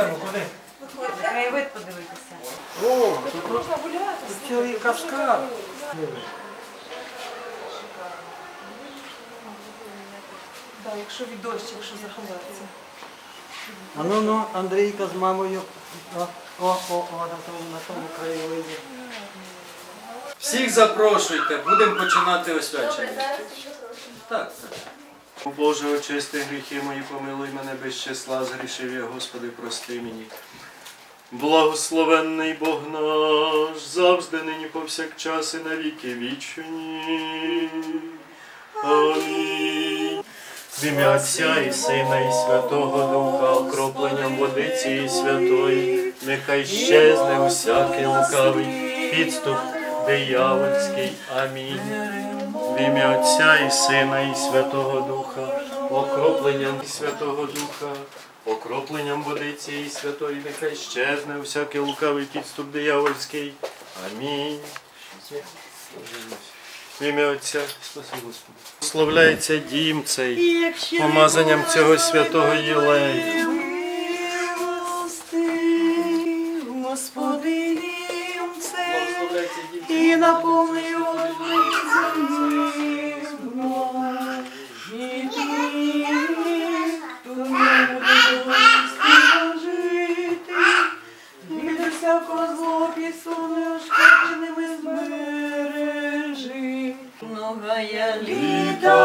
йдемо, куди? Краєвид подивитися. О, тут можна гуляти. Тут цілий каскад. Так, якщо від дощ, якщо заховатися. А ну ну, Андрійка з мамою. О, о, о, о, на тому, на тому краєвиді. Всіх запрошуйте, будемо починати освячення. Так, так. О Боже, очисти гріхи мої, помилуй мене без числа, згрішив я, Господи, прости мені. Благословенний Бог наш, завжди нині повсякчас і навіки вічні. Амінь. В ім'я Отця і Сина, і Святого Духа, окропленням водиці і святої, нехай щезне усякий лукавий підступ диявольський. Амінь. В ім'я Отця і Сина, і Святого Духа, окропленням Святого Духа, окропленням водиці і святої, нехай щезне всякий лукавий підступ диявольський. Амінь. В ім'я Отця, Господи. Славляється дім цей помазанням цього святого Єлею. Господи, і наповни обличчя і ті, хто не буде жити, від всякого злого пісу неошкодженими збережи. Многая літа,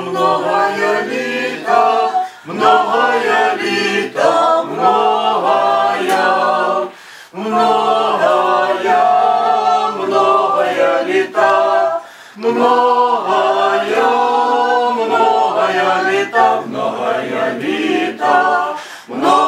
многая літа, многая літа, многая, Много я, много я літа, много літа, много